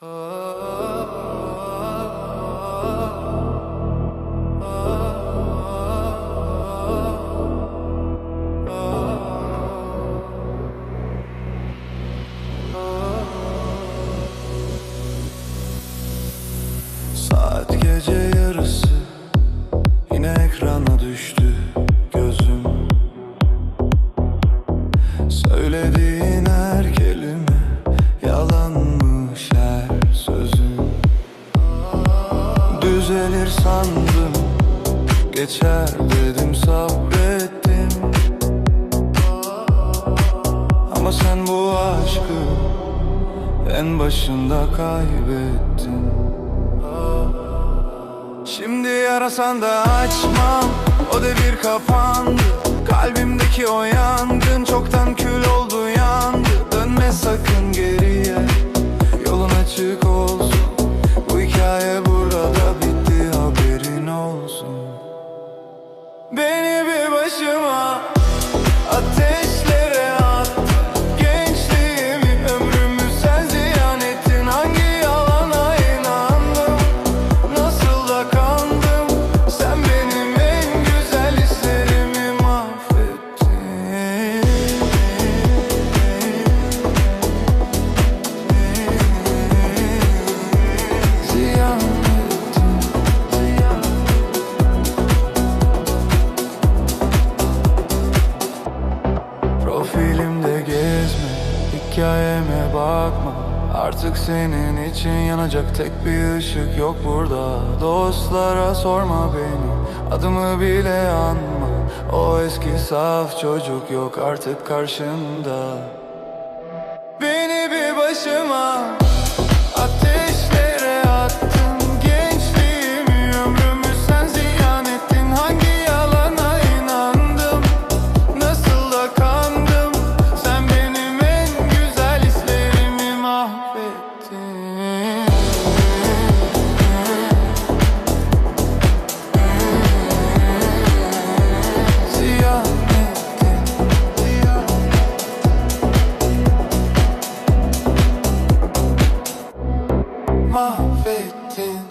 Saat gece yarısı Yine ekrana düştü gözüm. Söylediğin Düzelir sandım. Geçer dedim sabrettim. Ama sen bu aşkı En başında kaybettin. Şimdi arasan da açmam. O devir kapandı. Kalbimdeki o yangın hikayeme bakma. Artık senin için yanacak tek bir ışık yok burada. Dostlara sorma beni, adımı bile anma. O eski saf çocuk yok artık karşında my victim